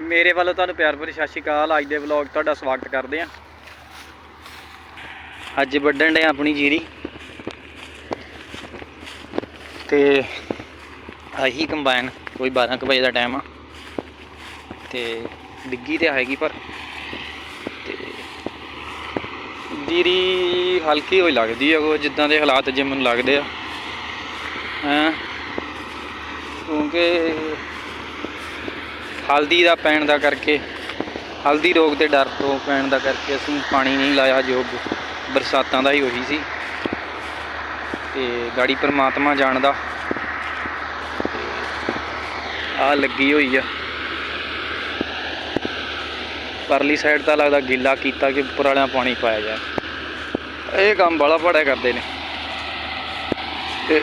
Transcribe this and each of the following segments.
ਮੇਰੇ ਵੱਲੋਂ ਤੁਹਾਨੂੰ ਪਿਆਰ ਭਰੀ ਸਤਿ ਸ਼੍ਰੀ ਅਕਾਲ। ਅੱਜ ਦੇ ਵਲੌਗ ਤੁਹਾਡਾ ਸਵਾਗਤ ਕਰਦੇ ਹਾਂ। ਅੱਜ ਵੱਢਣ ਦੇ ਆਪਣੀ ਜੀਰੀ। ਤੇ ਆਹੀ ਕੰਬਾਈਨ ਕੋਈ 12 ਕੁ ਵਜੇ ਦਾ ਟਾਈਮ ਆ। ਤੇ ਡਿੱਗੀ ਤੇ ਆਏਗੀ ਪਰ ਤੇ ਜੀਰੀ ਹਲਕੀ ਹੋਈ ਲੱਗਦੀ ਆ, ਉਹ ਜਿੱਦਾਂ ਦੇ ਹਾਲਾਤ ਜੇ ਮੈਨੂੰ ਲੱਗਦੇ ਆ। ਹਾਂ? ਕਿਉਂਕਿ ਹਲਦੀ ਦਾ ਪੈਣ ਦਾ ਕਰਕੇ, ਹਲਦੀ ਰੋਗ ਦੇ ਡਰ ਤੋਂ ਪੈਣ ਦਾ ਕਰਕੇ ਅਸੀਂ ਪਾਣੀ ਨਹੀਂ ਲਾਇਆ, ਜੋ ਬਰਸਾਤਾਂ ਦਾ ਹੀ ਉਹੀ ਸੀ। ਤੇ ਗਾੜੀ ਪਰਮਾਤਮਾ ਜਾਣਦਾ। ਆ ਲੱਗੀ ਹੋਈ ਆ। ਪਰਲੀ ਸਾਈਡ ਤਾਂ ਲੱਗਦਾ ਗਿੱਲਾ ਕੀਤਾ ਕਿ ਉੱਪਰ ਵਾਲਿਆਂ ਪਾਣੀ ਪਾਇਆ ਜਾ ਇਹ ਕੰਮ ਬੜਾ ਬੜਾ ਕਰਦੇ ਨੇ। ਤੇ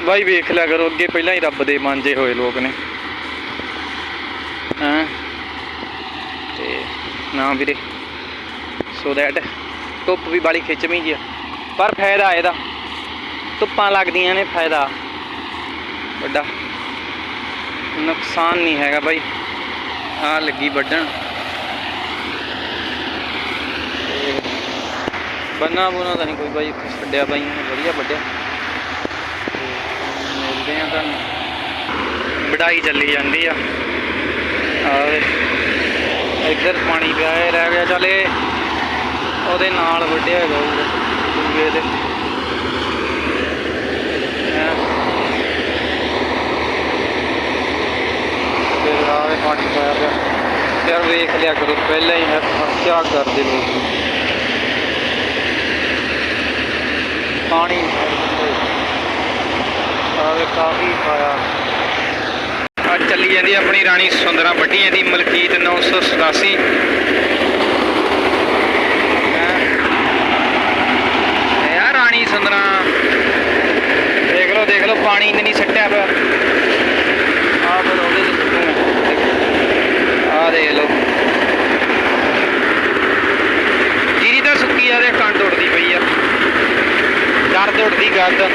ਬਾਈ ਵੇਖ ਲਿਆ ਕਰੋ, ਅੱਗੇ ਪਹਿਲਾਂ ਹੀ ਰੱਬ ਦੇ ਮਾਂਜੇ ਹੋਏ ਲੋਕ ਨੇ। ਹਾਂ? ਤੇ ਨਾ ਵੀਰੇ ਸੋ ਦੈਟ ਧੁੱਪ ਵੀ ਬਾਲੀ ਖਿੱਚਵੀਂ ਜੀ ਆ। ਪਰ ਫਾਇਦਾ ਇਹਦਾ, ਧੁੱਪਾਂ ਲੱਗਦੀਆਂ ਨੇ, ਫਾਇਦਾ। ਵੱਡਾ ਨੁਕਸਾਨ ਨਹੀਂ ਹੈਗਾ ਬਾਈ। ਆ ਲੱਗੀ ਵੱਢਣ। ਤੇ ਬੰਨਾ ਬੁਨਾ ਤਾਂ ਨਹੀਂ ਕੋਈ ਬਾਈ ਛੱਡਿਆ ਬਾਈਆਂ ਨੇ ਵਧੀਆ ਵੱਢਿਆ। ਮਿਲਦੇ ਆ ਤੁਹਾਨੂੰ। ਵਢਾਈ ਚੱਲੀ ਜਾਂਦੀ ਆ। ਆਵੇ ਇੱਧਰ ਪਾਣੀ ਪਿਆ ਹੈ ਰਹਿ ਗਿਆ, ਚੱਲ ਇਹ ਉਹਦੇ ਨਾਲ ਵੱਢਿਆ ਹੈਗਾ ਉਹ ਦੂਏ ਦੇ ਹੈਂ। ਫਿਰ ਆਵੇ ਪਾਣੀ ਪਾਇਆ ਪਿਆ। ਯਾਰ ਵੇਖ ਲਿਆ ਕਰੋ, ਪਹਿਲਾਂ ਹੀ ਮੈਂ ਕਿਆ ਕਰਦੇ ਲੋਕ। ਪਾਣੀ ਆਵੇ ਕਾਫੀ ਪਾਇਆ ਚੱਲੀ ਜਾਂਦੀ ਆਪਣੀ ਰਾਣੀ ਸੁੰਦਰਾ ਵੱਡੀਆਂ ਦੀ ਮਲਕੀਤ 987 ਹੈਂ। ਇਹ ਆ ਰਾਣੀ ਸੁੰਦਰਾ, ਦੇਖ ਲਓ ਦੇਖ ਲਓ, ਪਾਣੀ ਤੇ ਨਹੀਂ ਸੱਟਿਆ ਪਿਆ। ਆ ਫਿਰ ਉਹਦੇ ਚ ਸੁੱਟੂਗਾ ਆ ਦੇਖ ਲਓ। ਜੀਰੀ ਤਾਂ ਸੁੱਕੀ ਆ ਦੇ ਕੰਡ ਉੱਡਦੀ ਪਈ ਆ। ਦਰਦ ਉੱਡਦੀ ਗੱਦ ਹਾਂ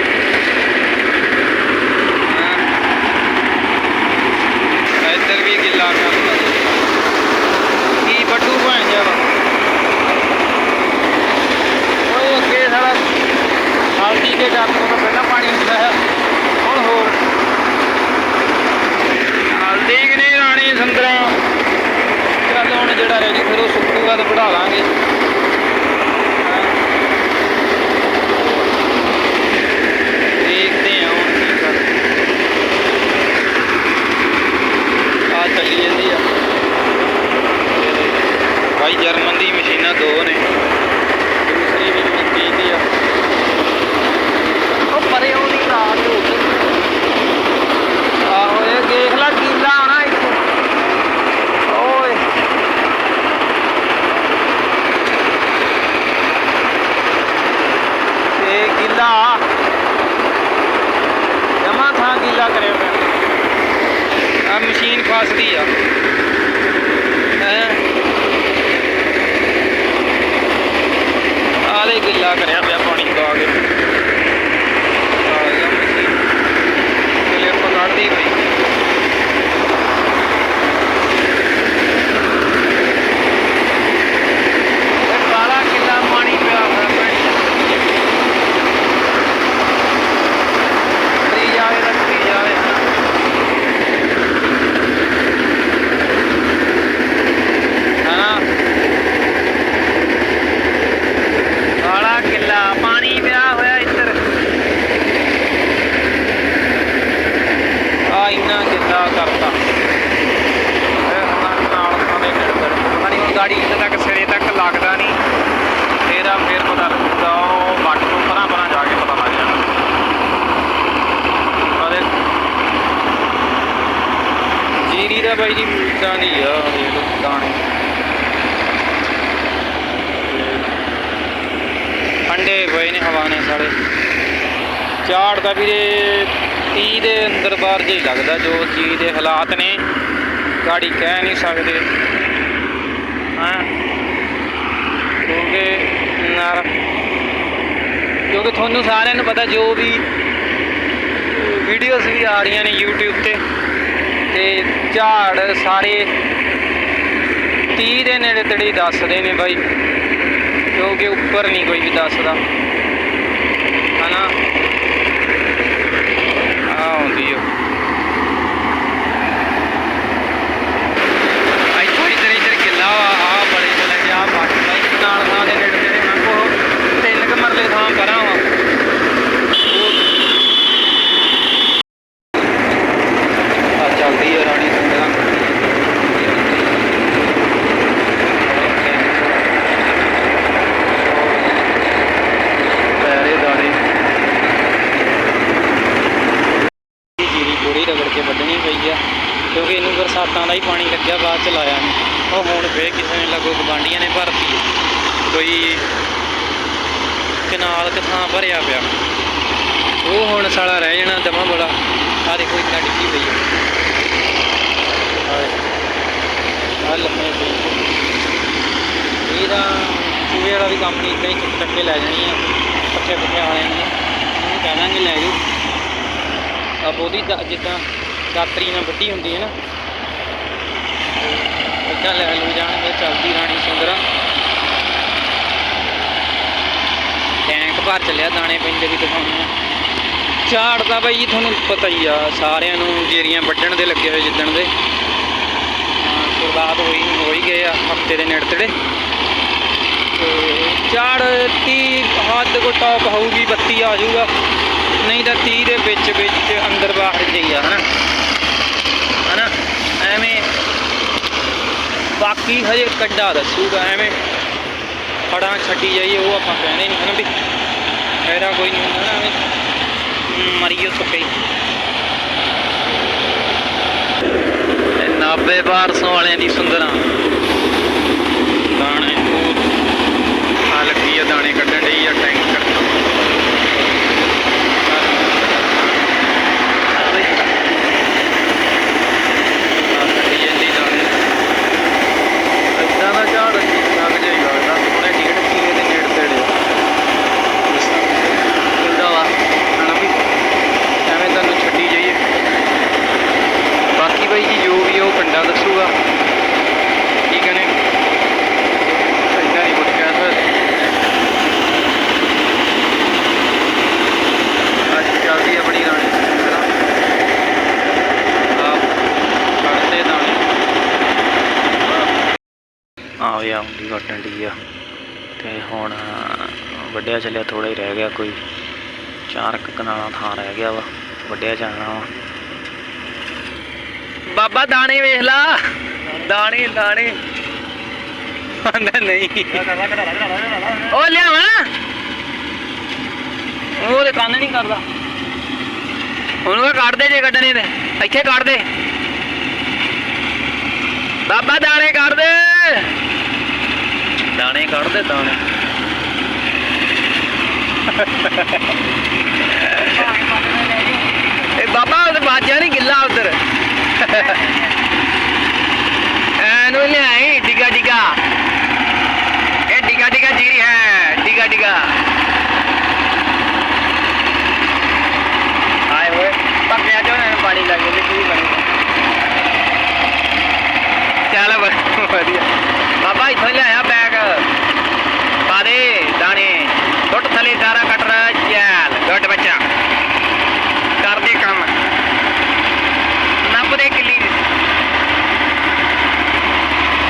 ਇੱਧਰ ਵੀ ਗਿੱਲਾ ਕਰਦਾ ਕੀ ਬੱਟੂ ਭੈਣ ਜਾ ਓਏ ਅੱਗੇ ਸਾਲਾ ਹਲਦੀ ਕੇ ਕਰਨ ਤੋਂ ਪਹਿਲਾਂ ਪਾਣੀ ਹੁੰਦਾ ਹੈ। ਹੁਣ ਹੋਰ। ਹਲਦੀ ਨਹੀਂ ਰਾਣੀ ਸੰਦਰਾ। ਚੱਲ ਹੁਣ ਜਿਹੜਾ ਰਹਿ ਜੂ ਫਿਰ ਉਹ ਸੁੱਕੂਗਾ ਤਾਂ ਵਢਾ ਲਾਂਗੇ ਦੇਖਦੇ ਹਾਂ ਹੁਣ ਕੀ ਕਰਦੇ ਆ ਚੱਲੀ ਜਾਂਦੀ ਆ ਭਾਈ ਜਰਮਨ ਦੀ ਮਸ਼ੀਨਾਂ ਦੋ ਨੇ ਦੂਸਰੀ ਵੀ ਮਿੱਟੀ ਦੀ ਆ ਉਹ ਪਰੇ ਉਹਦੀ ਰਾਤ ਹੋ ਗਈ ਆਹੋ ਇਹ ਦੇਖ ਲੈ ਕੀਲਾ ਆਣਾ ਇੱਥੇ ਓਏ ਇਹ ਗਿੱਲਾ ਜਮਾ ਥਾਂ ਗਿੱਲਾ ਕਰਿਆ ਪਿਆ ਆ ਮਸ਼ੀਨ ਫਸਦੀ ਆ। ਹੈਂ? ਆਲੇ ਗਿੱਲਾ ਕਰਿਆ ਪਿਆ ਪਾਣੀ ਪਾ ਕੇ ਆ ਗਿਆ ਮਸ਼ੀਨ ਕਲਿੱਪ ਕੱਢਦੀ ਪਈ ਇਹ ਕਾਲਾ ਕਿੱਲਾ ਪਾਣੀ ਪਿਆ ਹੋਇਆ ਪਾਣੀ ਰੱਖੀ ਜਾਵੇ ਰੱਖੀ ਜਾਵੇ ਹਨਾ ਕਾਲਾ ਕਿੱਲਾ ਪਾਣੀ ਪਿਆ ਹੋਇਆ ਇੱਧਰ ਆ ਇੰਨਾ ਕਿੱਲਾ ਕਰਤਾ ਇਹ ਨਾਲ ਨਾਲ ਖਾਣੇ ਮਿਲਦੇ ਪਤਾ ਨਹੀਂ ਹੁਣ ਗਾੜੀ ਇੱਥੇ ਤੱਕ ਸਿਰੇ ਤੱਕ ਲੱਗਦਾ ਨਹੀਂ ਫੇਰ ਆ ਫੇਰ ਪਤਾ ਲੱਗਦਾ ਉਹ ਵੱਟ ਤੋਂ ਪਰਾਂ ਪਰਾਂ ਜਾ ਕੇ ਪਤਾ ਲੱਗ ਜਾਣਾ ਅਰੇ ਜੀਰੀ ਦਾ ਬਾਈ ਜੀ ਇਦਾਂ ਦੀ ਆ ਦੇਖ ਲਓ ਦਾਣੇ ਅੰਡੇ ਪਏ ਨੇ ਹਵਾ ਨੇ ਸਾਲੇ। ਝਾੜ ਦਾ ਵੀਰੇ 30 ਦੇ ਅੰਦਰ ਬਾਹਰ ਜਿਹਾ ਲੱਗਦਾ, ਜੋ ਚੀਜ਼ ਦੇ ਹਾਲਾਤ ਨੇ, ਗਾੜੀ ਕਹਿ ਨਹੀਂ ਸਕਦੇ। ਹਾਂ? ਕਿਉਂਕਿ ਨਰ ਕਿਉਂਕਿ ਤੁਹਾਨੂੰ ਸਾਰਿਆਂ ਨੂੰ ਪਤਾ ਜੋ ਵੀ ਵੀਡੀਓਜ਼ ਵੀ ਆ ਰਹੀਆਂ ਨੇ YouTube ਤੇ। ਤੇ ਝਾੜ ਸਾਰੇ 30 ਦੇ ਨੇੜੇ ਤੇੜੇ ਦੱਸਦੇ ਨੇ ਬਾਈ, ਕਿਉਂਕਿ ਉੱਪਰ ਨਹੀਂ ਕੋਈ ਵੀ ਦੱਸਦਾ। ਹਨਾ? ਆ ਆਉਂਦੀ ਓ ਇੱਥੋਂ ਇੱਧਰ ਇੱਧਰ ਕਿੱਲਾ ਵਾ ਆ ਬੜੇ ਚਲੇ ਗਿਆ ਬਾਕੀ ਬਾਈ ਨਾਲ ਥਾਂ ਦੇ ਨੇੜੇ ਤੇੜੇ ਮੈਂ ਕੋ ਤਿੰਨ ਕੁ ਮਰਲੇ ਥਾਂ ਪਰਾਂ ਵਾ ਆ ਚੱਲਦੀ ਆ ਰਾਣੀ ਸੰਗਰਾਂ ਪੈਰੇ ਦਾਣੇ ਜੀਰੀ ਪੂਰੀ ਰਗੜ ਕੇ ਵੱਢਣੀ ਪਈ ਆ, ਕਿਉਂਕਿ ਇਹਨੂੰ ਬਰਸਾਤਾਂ ਦਾ ਹੀ ਪਾਣੀ ਲੱਗਿਆ, ਬਾਅਦ ਚ ਲਾਇਆ ਨਹੀਂ ਉਹ ਹੁਣ ਫੇਰ ਕਿਸੇ ਨੇ ਲੱਗੋ ਗਵਾਂਡੀਆਂ ਨੇ ਭਰਤੀ। ਹੈ। ਕੋਈ ਕਨਾਲ ਕਿਥਾਂ ਭਰਿਆ ਪਿਆ। ਉਹ ਹੁਣ ਸਾਲਾ ਰਹਿ ਜਾਣਾ ਦਮਾ ਬੜਾ। ਆ ਦੇਖੋ ਇੱਦਾਂ ਡਿੱਗੀ ਪਈ ਆ। ਆ ਲੰਮੇ ਪਈ ਇਹਦਾ ਚੂਹੇ ਵਾਲਾ ਵੀ ਕੰਮ ਨਹੀਂ, ਇਦਾਂ ਹੀ ਚੁੱਕ ਚੱਕ ਕੇ ਲੈ ਜਾਣੀ ਆ। ਪੱਠੇ ਪੱਠੇ ਵਾਲਿਆਂ ਨੇ। ਉਹਨੂੰ ਕਹਿ ਦਾਂਗੇ ਲੈ ਜਾਓ। ਅਬ ਉਹਦੀ ਜਿੱਦਾਂ ਦਾਤਰੀ ਨਾਲ ਵੱਡੀ ਹੁੰਦੀ ਹੈ ਨਾ। ਇੱਦਾਂ ਲੈ ਲੂ ਜਾਣਗੇ ਚੱਲਦੀ ਰਾਣੀ ਸੁੰਦਰਾ। ਟੈਂਕ ਭਰ ਚੱਲਿਆ ਦਾਣੇ ਪੈਂਦੇ ਵੀ ਦਿਖਾਉਂਦੇ ਆ ਝਾੜ ਤਾਂ ਬਾਈ ਤੁਹਾਨੂੰ ਪਤਾ ਹੀ ਆ ਸਾਰਿਆਂ ਨੂੰ ਜੇਰੀਆਂ ਵੱਢਣ ਦੇ ਲੱਗੇ ਹੋਏ ਜਿੱਦਣ ਦੇ। ਹਾਂ, ਸ਼ੁਰੂਆਤ ਹੋਈ ਹੋ ਗਏ ਆ ਹਫ਼ਤੇ ਦੇ ਨੇੜੇ ਤੇੜੇ ਤੇ ਝਾੜ 30 ਹੱਦ ਕੋ ਟੌਪ ਹੋਊਗੀ 32 ਆ ਜਾਊਗਾ। ਨਹੀਂ ਤਾਂ 30 ਦੇ ਵਿੱਚ ਵਿੱਚ ਅੰਦਰ ਬਾਹਰ ਜਿਹੀ ਹਨਾ? ਹਨਾ? ਐਵੇਂ ਬਾਕੀ ਹਜੇ ਕੱਡਾ ਦੱਸੂਗਾ ਐਵੇਂ ਫੜਾਂ ਛੱਡੀ ਜਾਈਏ ਉਹ ਆਪਾਂ ਕਹਿੰਦੇ ਨਹੀਂ ਹਨਾ ਵੀ ਫਾਇਦਾ ਕੋਈ ਨਹੀਂ ਹੁੰਦਾ ਨਾ ਐਵੇਂ ਹਮ, ਮਰੀਓ ਸੁੱਕੇ ਨਾਬੇ ਬਾਰਸੋਂ ਵਾਲਿਆਂ ਦੀ ਸੁੰਦਰਾਂ ਦਾਣੇ ਉਹ ਆ ਲੱਗੀ ਆ ਦਾਣੇ ਕੱਢਣ ਡਈ ਆ ਟੈਂਕਰ ਆ ਕੱਢੀ ਜਾਂਦੀ ਦਾਣੇ ਏਦਾਂ ਦਾ ਝਾੜ ਲੱਗ ਜਾਈ ਲੱਗਦਾ ਹੁਣੇ ਡੇਢ ਕਿਲੇ ਦੇ ਨੇੜੇ ਤੇੜੇ ਕਿੰਦਾ ਵਾ ਹਨਾ ਵੀ ਐਵੇਂ ਤੁਹਾਨੂੰ ਛੱਡੀ ਜਾਈਏ ਬਾਕੀ ਬਾਈ ਜੀ ਜੋ ਵੀ ਆ ਉਹ ਪਿੰਡਾਂ ਦੱਸੂਗਾ ਠੀਕ ਹੈ ਨੇ ਏਦਾਂ ਨਹੀਂ ਕੁਝ ਕਹਿ ਸਕਦੇ ਅੱਜ ਚੱਲਦੀ ਆ ਬੜੀ ਰਾਣੀ ਆਪ ਕੱਢਦੇ ਦਾਣੇ ਆ ਵੀ ਦੀ ਆ। ਤੇ ਹੁਣ ਵੱਡਿਆ ਚੱਲਿਆ ਥੋੜਾ ਹੀ ਰਹਿ ਗਿਆ ਕੋਈ। ਚਾਰ ਕਨਾਲਾਂ ਥਾਂ ਰਹਿ ਗਿਆ ਵਾ। ਵੱਡਿਆ ਜਾਣਾ ਵਾ। ਬਾਬਾ, ਦਾਣੇ ਵੇਖ ਲਾ। ਦਾਣੇ ਦਾਣੇ। ਆਂਦਾ ਨਹੀਂ। ਉਹ ਲਿਆਵਾਂ। ਉਹ ਤੇ ਕੰਨ ਨਹੀਂ ਕਰਦਾ। ਉਹਨੂੰ ਕਹ ਕੱਢ ਦੇ ਜੇ ਕੱਢਣੇ ਤੇ। ਇੱਥੇ ਕੱਢ ਦੇ। ਬਾਬਾ, ਦਾਣੇ ਕੱਢ ਦੇ। ਦਾਣੇ ਕੱਢ ਦੇ ਦਾਣੇ। ਇਹ ਬਾਬਾ, ਉਹ ਬਾਜਿਆ ਨਹੀਂ ਗਿੱਲਾ ਉਧਰ। ਐਨੂੰ ਲਿਆਈ, ਡਿਗਾ ਡਿਗਾ। ਇਹ ਡਿਗਾ ਡਿਗਾ ਜੀਰੀ, ਹੈ, ਡਿਗਾ ਡਿਗਾ। ਆਏ ਹੋਏ ਪੱਕਿਆ ਜੋ ਨੇ ਪਾਣੀ ਲੱਗ ਗਿਆ ਕੀ ਬਣੂਗਾ ਚੱਲ ਵਧੀਆ। ਬਾਬਾ, ਇੱਥੋਂ ਲਿਆਇਆ ਬੈਗ ਪਾ ਦੇ ਦਾਣੇ ਟੁੱਟ ਥਲੇ ਸਾਰਾ ਕਟਰ ਚੱਲ ਗੁੱਡ ਬੱਚਾ ਕਰ ਦੇ ਕੰਮ ਨੱਪ ਦੇ ਕਿੱਲੀ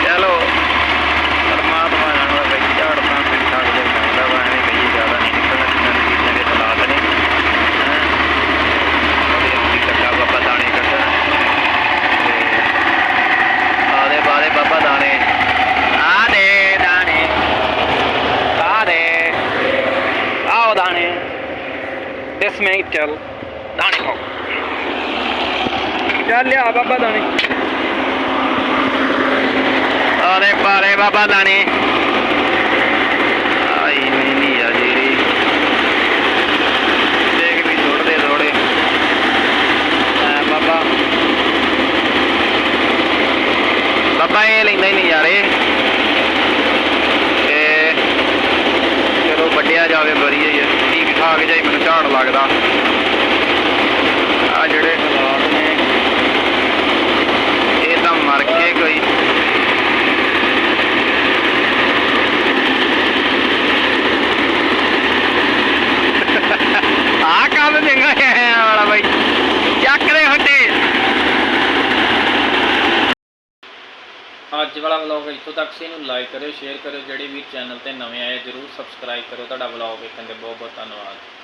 ਚਲੋ ਪਰਮਾਤਮਾ ਜਾਣਦਾ ਬਈ ਝਾੜ ਤਾਂ ਠੀਕ ਠਾਕ ਜਿਹਾ ਲੱਗਦਾ ਵਾ ਐਵੇਂ ਕਹੀ ਜ਼ਿਆਦਾ ਨਹੀਂ ਨਿਕਲਣਾ ਜਿੰਨਾਂ ਦੀ ਚੀਜ਼ਾਂ ਦੇ ਹਾਲਾਤ ਨੇ ਹੈਂ। ਉਹਦੇ ਅੱਗੇ ਲੱਗਾ ਬਾਬਾ ਦਾਣੇ ਕੱਢਣ ਤੇ ਆਦੇ ਬਾਦੇ ਬਾਬਾ ਦਾਣੇ ਆ ਦੇ ਦਾਣੇ ਆ ਦੇ ਆਓ ਦਾਣੇ ਦਿਸ ਮੈਂ ਚੱਲ ਦਾਣੇ ਹੋ ਚੱਲ ਲਿਆ ਬਾਬਾ ਦਾਣੇ ਆਰੇ ਬਾਰੇ ਬਾਬਾ ਦਾਣੇ ਆਈ ਨਹੀਂ ਆ ਜਿਹੜੀ। ਦੇਖ ਵੀ ਥੋੜਦੇ ਥੋੜੇ ਐ ਬਾਬਾ। ਬਾਬਾ ਇਹ ਲੈਂਦਾ ਹੀ ਨਹੀਂ ਯਾਰ ਤੇ ਚਲੋ ਵੱਡਿਆ ਜਾਵੇ ਵਧੀਆ ਹੈ ਠੀਕ ਠਾਕ ਜਿਹਾ ਹੀ ਮੈਨੂੰ ਝਾੜ ਲੱਗਦਾ ਆ ਜਿਹੜੇ ਹਾਲਾਤ ਨੇ ਇਹ ਤਾਂ ਮਰ ਕੇ ਕੋਈ ਅੱਜ ਵਾਲਾ ਵਲੌਗ ਇੱਥੋਂ ਤੱਕ ਸੀ। ਇਹਨੂੰ ਲਾਈਕ ਕਰਿਓ ਸ਼ੇਅਰ ਕਰਿਓ, ਜਿਹੜੇ ਵੀ ਚੈਨਲ ਤੇ ਨਵੇਂ ਆਏ, ਜਰੂਰ ਸਬਸਕ੍ਰਾਈਬ ਕਰੋ ਤੁਹਾਡਾ ਵਲੌਗ ਵੇਖਣ ਦੇ ਬਹੁਤ ਬਹੁਤ ਧੰਨਵਾਦ।